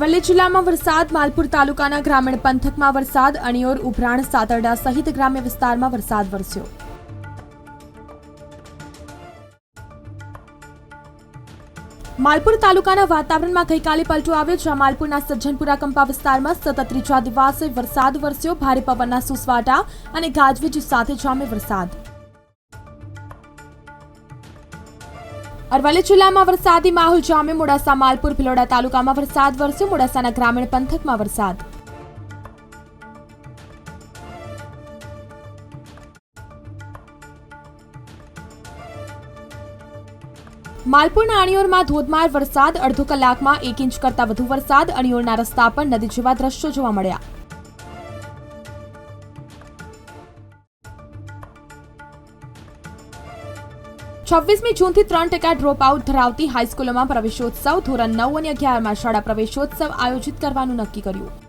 અરવલ્લી જિલ્લામાં વરસાદ, માલપુર તાલુકાના ગ્રામીણ પંથકમાં વરસાદ, અણિયોર, ઉભરાણ, સાતરડા સહિત ગ્રામ્ય વિસ્તારમાં વરસાદ વરસ્યો. માલપુર તાલુકાના વાતાવરણમાં ગઈકાલે પલટો આવ્યો, જ્યાં માલપુરના સજ્જનપુરા કંપા વિસ્તારમાં સતત ત્રીજા દિવસે વરસાદ વરસ્યો. ભારે પવનના સુસવાટા અને ગાજવીજ સાથે જામે વરસાદ. અરવલ્લી જિલ્લામાં વરસાદી માહોલ જામે મોડાસા, માલપુર, ભિલોડા તાલુકામાં વરસાદ વરસ્યો. મોડાસાના ગ્રામીણ પંથકમાં વરસાદ. માલપુરના અણિયોરમાં ધોધમાર વરસાદ. અડધો કલાકમાં એક ઇંચ કરતાં વધુ વરસાદ. અણિયોરના રસ્તા પર નદી જેવા દ્રશ્યો જોવા મળ્યા. છવ્વીસમી જૂનથી ત્રણ ટકા ડ્રોપ આઉટ ધરાવતી હાઈસ્કૂલોમાં પ્રવેશોત્સવ ધોરણ નવ અને અગિયારમાં શાળા પ્રવેશોત્સવ આયોજિત કરવાનું નક્કી કર્યું.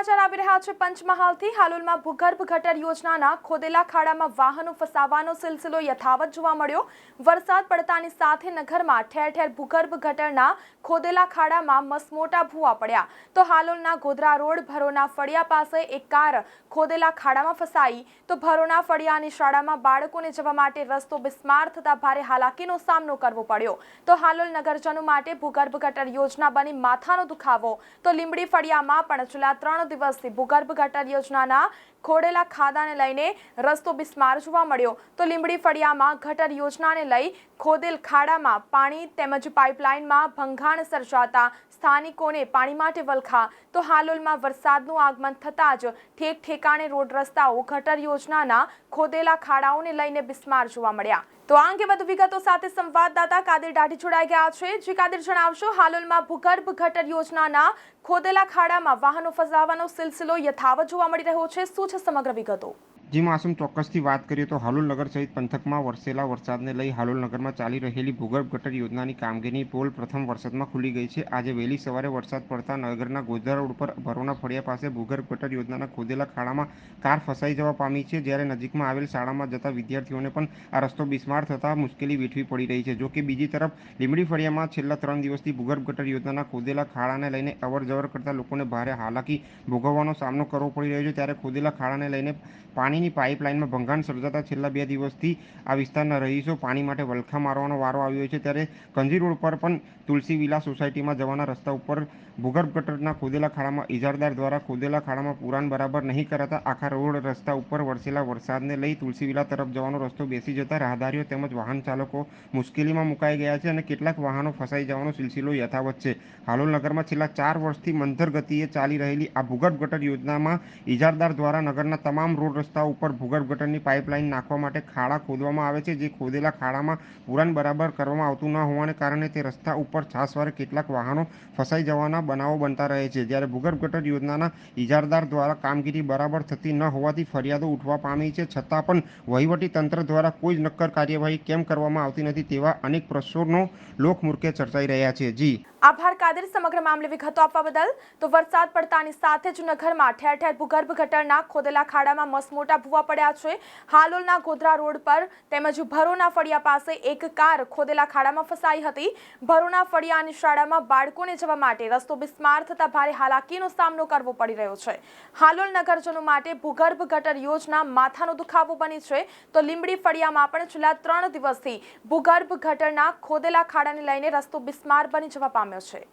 સમાચાર આવી રહ્યા છે પંચમહાલથી. હાલોલમાં ભૂગર્ભ ગટર યોજનાના ખોદેલા ખાડામાં વાહનો ફસાવાનો સિલસિલો યથાવત જોવા મળ્યો. વરસાદ પડતાની સાથે નગરમાં ઠેર ઠેર ભૂગર્ભ ગટરના ખોદેલા ખાડામાં મસમોટા ભૂવા પડ્યા. તો હાલોલના ગોધરા રોડ ભરોના ફળિયા પાસે એક કાર ખોદેલા ખાડામાં ફસાઈ. તો ભરોના ફળિયાની શાળામાં બાળકોને જવા માટે રસ્તો બિસ્માર થતા ભારે હાલાકીનો સામનો કરવો પડ્યો. તો હાલોલ નગરજનો માટે ભૂગર્ભ ગટર યોજના બની માથાનો દુખાવો. તો લીંબડી ફળિયામાં પણ છેલ્લા ત્રણ દિવસથી ભૂગર્ભ ગટર યોજનાના ખોડેલા ખાદાને લઈને રસ્તો બિસ્માર જોવા મળ્યો. તો લીંબડી ફળિયામાં ગટર યોજનાને લઈ ખોદેલ ખાડામાં પાણી તેમજ પાઇપલાઇનમાં ભંગાણ સર્જાતા સ્થાનિકોને પાણી માટે વલખા. તો હાલોલમાં વરસાદનું આગમન થતાં જ ઠેક ઠેકાણે રોડ રસ્તાઓ ગટર યોજનાના ખોદેલા ખાડાઓને લઈને બિસ્માર જોવા મળ્યા. તો આ અંગે વધુ વિગતો સાથે સંવાદદાતા કાદર દાઢી જોડાઈ ગયા છે. જે કાદર જણાવશો, હાલોલમાં ભૂગર્ભ ગટર યોજનાના ખોદેલા ખાડામાં વાહનો ફસાવાનો સિલસિલો યથાવત જોવા મળી રહ્યો છે. શું છે સમગ્ર વિગતો? જી માસુમ ચોક્કસથી વાત કરીએ તો હાલોલ નગર સહિત પંથકમાં વરસેલા વરસાદને લઈ હાલોલ નગરમાં ચાલી રહેલી ભૂગર્ભ ગટર યોજનાની કામગીરીની પોલ પ્રથમ વરસાદમાં ખુલી ગઈ છે. આજે વહેલી સવારે વરસાદ પડતા નગરના ગોધરા રોડ પર ભરોના ફળિયા પાસે ભૂગર્ભ ગટર યોજનાના ખોદેલા ખાડામાં કાર ફસાઈ જવા પામી છે. જ્યારે નજીકમાં આવેલ શાળામાં જતા વિદ્યાર્થીઓને પણ આ રસ્તો બિસ્માર થતાં મુશ્કેલી વેઠવી પડી રહી છે. જોકે બીજી તરફ લીંબડી ફળિયામાં છેલ્લા ત્રણ દિવસથી ભૂગર્ભ ગટર યોજનાના ખોદેલા ખાડાને લઈને અવર જવર કરતા લોકોને ભારે હાલાકી ભોગવવાનો સામનો કરવો પડી રહ્યો છે. ત્યારે ખોદેલા ખાડાને લઈને પાણીની પાઇપલાઇનમાં ભંગાણ સર્જાતા છેલ્લા બે દિવસથી આ વિસ્તારના રહીશો પાણી માટે વલખા મારવાનો વારો આવ્યો છે. ત્યારે કંજી રોડ પર પણ તુલસી વિલા સોસાયટીમાં જવાના રસ્તા ઉપર ભૂગર્ભ ગટરના ખોદેલા ખાડામાં ઇજારદાર દ્વારા ખોદેલા ખાડામાં પુરાણ બરાબર નહીં કરાતા આખા રોડ રસ્તા ઉપર વરસેલા વરસાદને લઈ તુલસી વિલા તરફ જવાનો રસ્તો બેસી જતા રાહદારીઓ તેમજ વાહન ચાલકો મુશ્કેલીમાં મુકાઈ ગયા છે અને કેટલાક વાહનો ફસાઈ જવાનો સિલસિલો યથાવત છે. હાલોલ નગરમાં છેલ્લા ચાર વર્ષથી મંથર ગતિએ ચાલી રહેલી આ ભૂગર્ભ ગટર યોજનામાં ઇજારદાર દ્વારા નગરના તમામ રોડ રસ્તા ઉપર ભૂગર્ભ ગટરની પાઇપલાઇન નાખવા માટે ખાડા ખોદવામાં આવે છે, જે ખોદેલા ખાડામાં પુરાણ બરાબર કરવામાં આવતું ન હોવાને કારણે તે રસ્તા ઉપર છાસવારે કેટલાક વાહનો ફસાઈ જવાના બનાવો બનતા રહે છે. જ્યારે ભૂગર્ભ ગટર યોજનાના ઇજારદાર દ્વારા કામગીરી બરાબર થતી ન હોવાથી ફરિયાદો ઉઠવા પામી છે, છતાં પણ વહીવટી તંત્ર દ્વારા કોઈ જ નક્કર કાર્યવાહી કેમ કરવામાં આવતી નથી તેવા અનેક પ્રશ્નો લોકમુર્ખે ચર્ચાઈ રહ્યા છે. જી. આભાર કાદર. સમગ્ર મામલે વિગતો આપવા બદલ તો વરસાદ પડતાની સાથે જ નગરમાં ઠેર ઠેર ભૂગર્ભ ગટરના ખોદેલા ખાડામાં મસમોટા ભૂવા પડ્યા છે. હાલોલના ગોધરા રોડ પર તેમજ ભરોના ફળિયા પાસે એક કાર ખોદેલા ખાડામાં ફસાઈ હતી. ભરોના ફળિયાની શાળામાં બાળકોને જવા માટે રસ્તો બિસ્માર થતા ભારે હાલાકીનો સામનો કરવો પડી રહ્યો છે. હાલોલ નગરજનો માટે ભૂગર્ભ ગટર યોજના માથાનો દુખાવો બની છે. તો લીંબડી ફળિયામાં પણ છેલ્લા ત્રણ દિવસથી ભૂગર્ભ ગટરના ખોદેલા ખાડાને લઈને રસ્તો બિસ્માર બની જવા પામ્યો છે.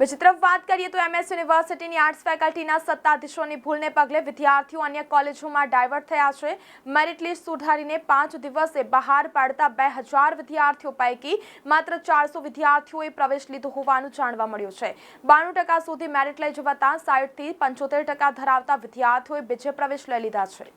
બીજી તરફ વાત કરીએ તો એમએસ યુનિવર્સિટીની આર્ટ્સ ફેકલ્ટીના સત્તાધીશોની ભૂલને પગલે વિદ્યાર્થીઓ અન્ય કોલેજોમાં ડાયવર્ટ થયા છે. મેરિટ લિસ્ટ સુધારીને પાંચ દિવસે બહાર પાડતા બે હજાર વિદ્યાર્થીઓ પૈકી માત્ર ચારસો વિદ્યાર્થીઓએ પ્રવેશ લીધો હોવાનું જાણવા મળ્યું છે. બાણું ટકા સુધી મેરિટ લઈ જવાતા સાઠથી પંચોતેર ટકા ધરાવતા વિદ્યાર્થીઓએ બીજે પ્રવેશ લઈ લીધા છે.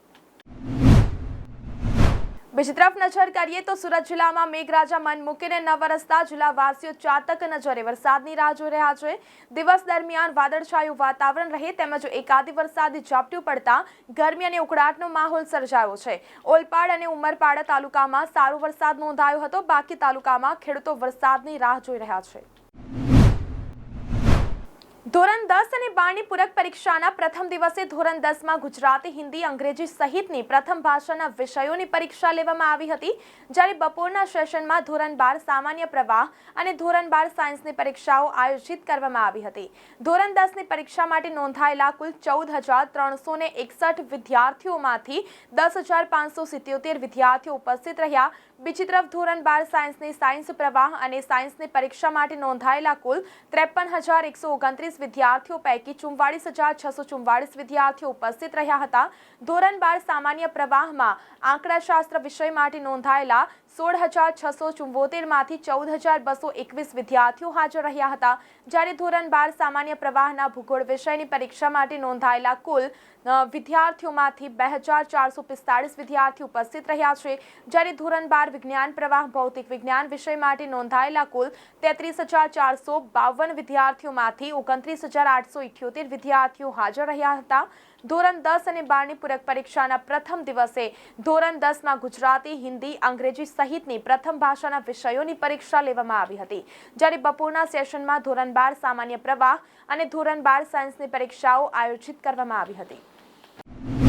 બીજી તરફ નજર કરીએ તો સુરત જિલ્લામાં મેઘરાજા મન મૂકીને ન વરસતા જિલ્લાવાસીઓ ચાતક નજરે વરસાદની રાહ જોઈ રહ્યા છે. દિવસ દરમિયાન વાદળછાયું વાતાવરણ રહે તેમજ એકાદી વરસાદી ઝાપટું પડતા ગરમી અને ઉકળાટનો માહોલ સર્જાયો છે. ઓલપાડ અને ઉમરપાડા તાલુકામાં સારો વરસાદ નોંધાયો હતો. બાકી તાલુકામાં ખેડૂતો વરસાદની રાહ જોઈ રહ્યા છે. ધોરણ દસ અને બારની પૂરક પરીક્ષાના પ્રથમ દિવસે ધોરણ દસમાં ગુજરાતી, હિન્દી, અંગ્રેજી સહિતની પ્રથમ ભાષાના વિષયોની પરીક્ષા લેવામાં આવી હતી, જ્યારે બપોરના સેશનમાં ધોરણ બાર સામાન્ય પ્રવાહ અને ધોરણ બાર સાયન્સની પરીક્ષાઓ આયોજિત કરવામાં આવી હતી. ધોરણ દસની પરીક્ષા માટે નોંધાયેલા કુલ ચૌદ હજાર ત્રણસો ને એકસઠ વિદ્યાર્થીઓમાંથી દસ હજાર પાંચસો સિત્યોતેર વિદ્યાર્થીઓ ઉપસ્થિત રહ્યા. બીજી તરફ ધોરણ બાર સાયન્સની સાયન્સ પ્રવાહ અને સાયન્સની પરીક્ષા માટે નોંધાયેલા કુલ ત્રેપન હજાર એકસો ઓગણત્રીસ વિદ્યાર્થીઓ પૈકી ચુમ્વાળીસ હજાર છસો ચુમ્વાળીસ વિદ્યાર્થીઓ ઉપસ્થિત રહ્યા હતા. ધોરણ બાર સામાન્ય પ્રવાહમાં આંકડાશાસ્ત્ર વિષય માટે નોંધાયેલા સોળ હજાર છસો ચુંવોતેરમાંથી ચૌદ હજાર બસો એકવીસ વિદ્યાર્થીઓ હાજર રહ્યા હતા, જ્યારે ધોરણ બાર સામાન્ય પ્રવાહના ભૂગોળ વિષયની પરીક્ષા માટે નોંધાયેલા કુલ વિદ્યાર્થીઓમાંથી બે હજાર ચારસો પિસ્તાળીસ વિદ્યાર્થીઓ ઉપસ્થિત રહ્યા છે, જ્યારે ધોરણ બાર વિજ્ઞાન પ્રવાહ, ભૌતિક વિજ્ઞાન વિષય માટે નોંધાયેલા કુલ તેત્રીસ હજાર ચારસો બાવન વિદ્યાર્થીઓમાંથી ઓગણત્રીસ હજાર આઠસો ઇઠ્યોતેર વિદ્યાર્થીઓ હાજર રહ્યા હતા. ધોરણ દસ અને બારની પૂરક પરીક્ષાના પ્રથમ દિવસે ધોરણ દસમાં ગુજરાતી, હિન્દી, અંગ્રેજી સહિતની પ્રથમ ભાષાના વિષયોની પરીક્ષા લેવામાં આવી હતી. જ્યારે બપોરના સેશનમાં ધોરણ બાર સામાન્ય પ્રવાહ અને ધોરણ બાર સાયન્સની પરીક્ષાઓ આયોજિત કરવામાં આવી હતી.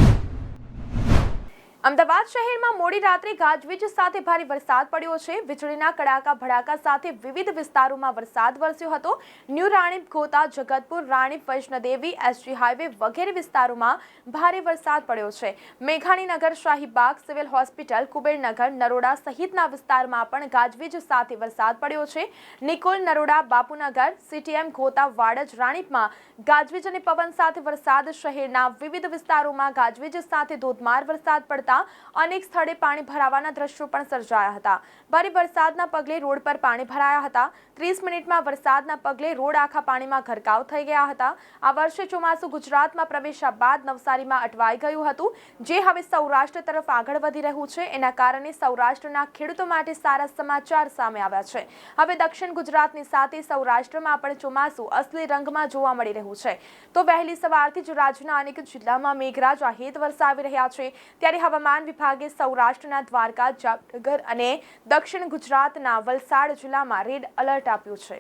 અમદાવાદ શહેરમાં મોડી રાત્રે ગાજવીજ સાથે ભારે વરસાદ પડ્યો છે. વીજળીના કડાકા ભડાકા સાથે વિવિધ વિસ્તારોમાં વરસાદ વરસ્યો હતો. New Ranip Gota Jagatpur Ranip, Vaishnodevi, SG highway વગેરે વિસ્તારોમાં ભારે વરસાદ પડ્યો છે. મેઘાણીનગર, શાહીબાગ સિવિલ હોસ્પિટલ, કુબેરનગર, નરોડા સહિતના વિસ્તારમાં પણ ગાજવીજ સાથે વરસાદ પડ્યો છે. નિકોલ, નરોડા, બાપુનગર, સીટીએમ ગોતા વાડજ, રાણીપમાં ગાજવીજ અને પવન સાથે વરસાદ. શહેરના વિવિધ વિસ્તારોમાં ગાજવીજ સાથે ધોધમાર વરસાદ પડતા અનેક સ્થળે પાણી ભરાવાના દ્રશ્યો પણ સર્જાયા હતા. ભારે વરસાદના પગલે રોડ પર પાણી ભરાયા હતા. ત્રીસ મિનિટમાં વરસાદના પગલે રોડ આખા પાણીમાં ગરકાવ થઈ ગયા હતા. આ વર્ષે ચોમાસું ગુજરાતમાં પ્રવેશ્યા બાદ નવસારીમાં અટવાઈ ગયું હતું. જે હવે સૌરાષ્ટ્ર તરફ આગળ વધી રહ્યું છે. એના કારણે સૌરાષ્ટ્રના ખેડૂતો માટે સારા સમાચાર સામે આવ્યા છે. હવે દક્ષિણ ગુજરાતની સાથે સૌરાષ્ટ્રમાં પણ ચોમાસું અસલી રંગમાં જોવા મળી રહ્યું છે. તો વહેલી સવારથી જ રાજ્યના અનેક જિલ્લામાં મેઘરાજા હેત વરસાવી રહ્યા છે. ત્યારે હવામાન વિભાગે સૌરાષ્ટ્રના દ્વારકા, જામનગર અને દક્ષિણ ગુજરાતના વલસાડ જિલ્લામાં રેડ એલર્ટ આપ્યું છે.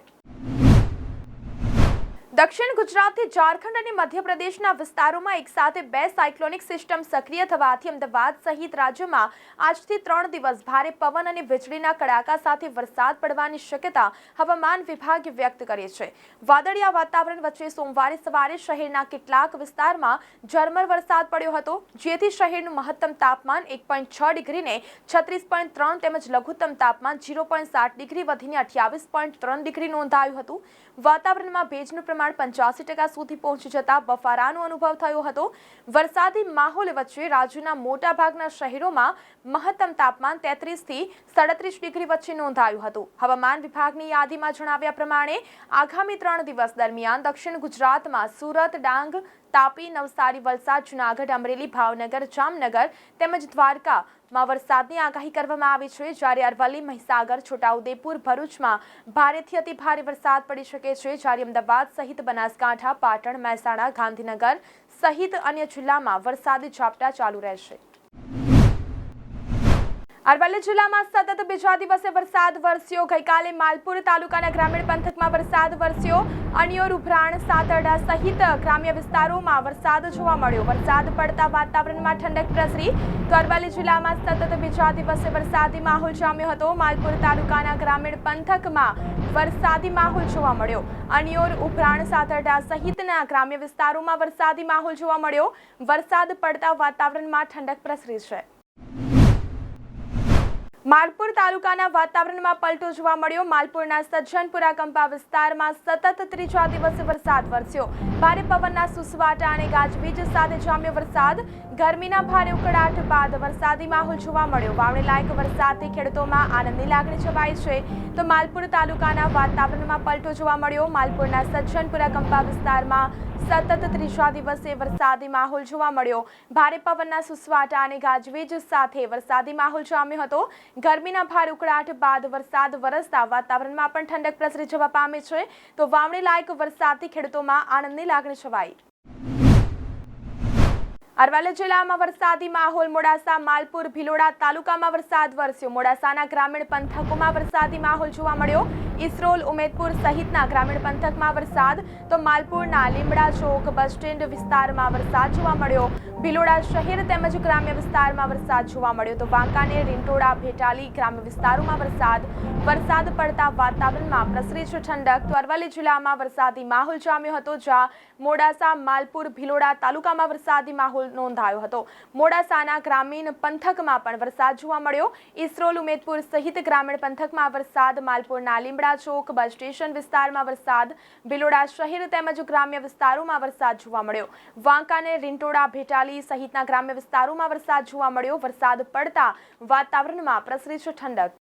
દક્ષિણ ગુજરાતથી ઝારખંડ અને મધ્યપ્રદેશના વિસ્તારોમાં એક સાથે બે સાયક્લોનિક સિસ્ટમ સક્રિય થવાથી અમદાવાદ સહિત રાજ્યમાં આજથી ત્રણ દિવસ ભારે પવન અને વીજળીના કડાકા સાથે વરસાદ પડવાની શક્યતા હવામાન વિભાગે વ્યક્ત કરી છે. વાદળિયા વાતાવરણ વચ્ચે સોમવારે સવારે શહેરના કેટલાક વિસ્તારમાં ઝરમર વરસાદ પડ્યો હતો, જેથી શહેરનું મહત્તમ તાપમાન એક પોઈન્ટ છ ડિગ્રીને છત્રીસ પોઈન્ટ ત્રણ તેમજ લઘુત્તમ તાપમાન ઝીરો પોઈન્ટ સાત ડિગ્રી વધીને અઠ્યાવીસ પોઈન્ટ ત્રણ ડિગ્રી નોંધાયું હતું. વાતાવરણમાં ભેજનું પ્રમાણ પંચ્યાસી ટકા સુધી પહોંચી જતા બફારાનો અનુભવ થયો હતો. વરસાદી માહોલ વચ્ચે રાજ્યના મોટાભાગના શહેરોમાં મહત્તમ તાપમાન તેત્રીસથી સાડત્રીસ ડિગ્રી વચ્ચે નોંધાયું હતું. હવામાન વિભાગની યાદીમાં જણાવ્યા પ્રમાણે, આગામી ત્રણ દિવસ દરમિયાન દક્ષિણ ગુજરાતમાં સુરત, ડાંગ તાપી, નવસારી, વલસાડ, જુનાગઢ, અમરેલી, ભાવનગર, જામનગર તેમજ દ્વારકામાં વરસાદની આગાહી કરવામાં આવી છે. જ્યારે અરવલ્લી, મહીસાગર, છોટાઉદેપુર, ભરૂચમાં ભારેથી અતિ ભારે વરસાદ પડી શકે છે. જ્યારે અમદાવાદ સહિત બનાસકાંઠા, પાટણ, મહેસાણા, ગાંધીનગર સહિત અન્ય જિલ્લામાં વરસાદી ઝાપટા ચાલુ રહેશે. અરવલ્લી જિલ્લામાં સતત બીજા દિવસે વરસાદ વરસ્યો. ગઈકાલે માલપુર તાલુકાના ગ્રામીણ પંથકમાં વરસાદ વરસ્યો. અણિયોર ઉભરાણ સાતરડા સહિત ગ્રામ્ય વિસ્તારોમાં વરસાદ જોવા મળ્યો. વરસાદ પડતા વાતાવરણમાં ઠંડક પ્રસરી. તો અરવલ્લી જિલ્લામાં સતત બીજા દિવસે વરસાદી માહોલ જામ્યો હતો. માલપુર તાલુકાના ગ્રામીણ પંથકમાં વરસાદી માહોલ જોવા મળ્યો. અણિયોર ઉભરાણ સાતરડા સહિતના ગ્રામ્ય વિસ્તારોમાં વરસાદી માહોલ જોવા મળ્યો. વરસાદ પડતા વાતાવરણમાં ઠંડક પ્રસરી છે. માલપુર તાલુકાના વાતાવરણમાં પલટો જોવા મળ્યો. માલપુરના સજ્જનપુરા કંપા વિસ્તારમાં સતત ત્રીજા દિવસે વરસાદ વરસ્યો. ભારે પવનના સુસવાટા અને ગાજવીજ સાથે જામ્યો વરસાદ. ગરમીના ભારે ઉકળાટ બાદ વરસાદી માહોલ જોવા મળ્યો. વાવણી લાયક વરસાદથી ખેડૂતોમાં આનંદની લાગણી છવાઈ છે. તો માલપુર તાલુકાના વાતાવરણમાં પલટો જોવા મળ્યો. માલપુરના સજ્જનપુરા કંપા વિસ્તારમાં સતત ત્રીજા દિવસે વરસાદી માહોલ જોવા મળ્યો. ભારે પવનના સુસવાટા અને ગાજવીજ સાથે વરસાદી માહોલ જામ્યો હતો. ગરમીના ભારે ઉકળાટ બાદ વરસાદ વરસતા વાતાવરણમાં પણ ઠંડક પ્રસરી જવા પામી છે. તો વાવણી લાયક વરસાદથી ખેડૂતોમાં આનંદની લાગણી છવાઈ. અરવલ્લી જિલ્લામાં વરસાદી માહોલ, મોડાસા, માલપુર, ભિલોડા તાલુકામાં વરસાદ વરસ્યો. મોડાસાના ગ્રામીણ પંથકોમાં વરસાદી માહોલ જોવા મળ્યો. ઇસરોલ ઉમેદપુર સહિતના ગ્રામીણ પંથકમાં વરસાદ, તો માલપુરના લીમડા ચોક, બસ સ્ટેન્ડ વિસ્તારમાં વરસાદ જોવા મળ્યો. ભિલોડા શહેર તેમજ ગ્રામ્ય વિસ્તારમાં વરસાદ જોવા મળ્યો, તો વાંકાનેર, રીંટોડા, ભેટાલી ગ્રામ્ય વિસ્તારોમાં વરસાદ. વરસાદ પડતા વાતાવરણમાં પ્રસરી છે ઠંડક. તો અરવલ્લી જિલ્લામાં વરસાદી માહોલ જામ્યો હતો, જ્યાં મોડાસા, માલપુર, ભિલોડા તાલુકામાં વરસાદી માહોલ નોંધાયો હતો. મોડાસાના ગ્રામીણ પંથકમાં પણ વરસાદ જોવા મળ્યો. ઇસરોલ ઉમેદપુર સહિત ગ્રામીણ પંથકમાં વરસાદ, માલપુરના લીમડા ચોક બસ સ્ટેશન વિસ્તારમાં વરસાદ. ભિલોડા શહેર તેમજ ગ્રામ્ય વિસ્તારોમાં વરસાદ જોવા મળ્યો. વાંકાને રીંટોડા, ભેટાલી સહિતના ગ્રામ્ય વિસ્તારોમાં વરસાદ જોવા મળ્યો. વરસાદ પડતા વાતાવરણમાં પ્રસરી છે ઠંડક.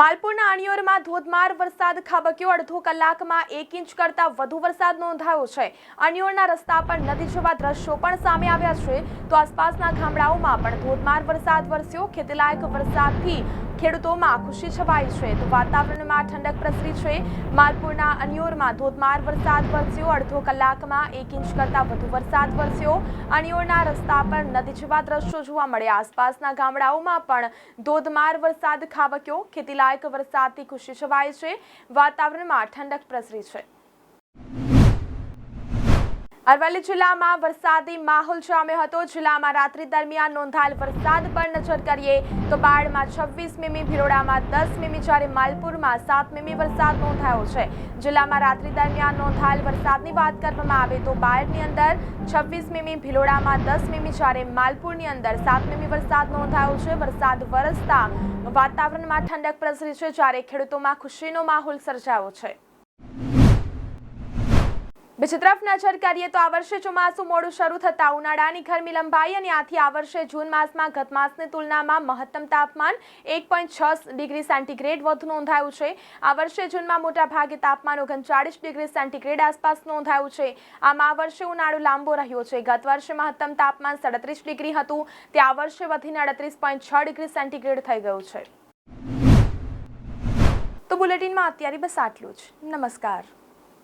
માલપુરના અણિયોરમાં ધોધમાર વરસાદ ખાબક્યો. અડધો કલાકમાં એક ઇંચ કરતાં વધુ વરસાદ નોંધાયો છે. અણિયોરના રસ્તા પર નદી જેવા દ્રશ્યો પણ સામે આવ્યા છે. તો આસપાસના ગામડાઓમાં પણ ધોધમાર વરસાદ વરસ્યો. ખેતીલાયક વરસાદથી ખેડૂતોમાં ખુશી છવાઈ છે તો વાતાવરણમાં ઠંડક પ્રસરી છે. માલપુરના અનિયોરમાં ધોધમાર વરસાદ વરસ્યો. અડધો કલાકમાં એક ઇંચ કરતાં વધુ વરસાદ વરસ્યો. અનિયોરના રસ્તા પર નદી જેવા દ્રશ્યો જોવા મળ્યા. આસપાસના ગામડાઓમાં પણ ધોધમાર વરસાદ ખાબક્યો. ખેતીલાયક વરસાદથી ખુશી છવાઈ છે. વાતાવરણમાં ઠંડક પ્રસરી છે. અરવલ્લી જિલ્લામાં વરસાદી માહોલ જામ્યો હતો. જિલ્લામાં રાત્રિ દરમિયાન નોંધાયેલ વરસાદ પર નજર કરીએ તો બાળમાં છવ્વીસ મીમી ભિલોડામાં દસ મીમી, જ્યારે માલપુરમાં સાત મીમી વરસાદ નોંધાયો છે. જિલ્લામાં રાત્રિ દરમિયાન નોંધાયેલ વરસાદની વાત કરવામાં આવે તો બાળની અંદર છવ્વીસ મીમી, ભિલોડામાં દસ મીમી, જ્યારે માલપુરની અંદર સાત મીમી વરસાદ નોંધાયો છે. વરસાદ વરસતા વાતાવરણમાં ઠંડક પ્રસરી છે, જ્યારે ખેડૂતોમાં ખુશીનો માહોલ સર્જાયો છે. બીજી તરફ નજર કરીએ તો આ વર્ષે ચોમાસું મોડું શરૂ થતા ઉનાળાની ગરમી લંબાઈ અને આથી આ વર્ષે જૂન માસમાં ગત માસની તુલનામાં મહત્તમ તાપમાન એક પોઈન્ટ છ ડિગ્રી સેન્ટીગ્રેડ વધુ નોંધાયું છે. આ વર્ષે જૂનમાં મોટા ભાગે તાપમાન ઓગણચાળીસ ડિગ્રી સેન્ટીગ્રેડ આસપાસ નોંધાયું છે. આમ આ વર્ષે ઉનાળો લાંબો રહ્યો છે. ગત વર્ષે મહત્તમ તાપમાન સડત્રીસ ડિગ્રી હતું. તે આ વર્ષે વધીને અડત્રીસ પોઈન્ટ છ ડિગ્રી સેન્ટીગ્રેડ થઈ ગયું છે. તો બુલેટિનમાં અત્યારે બસ આટલું જ. નમસ્કાર.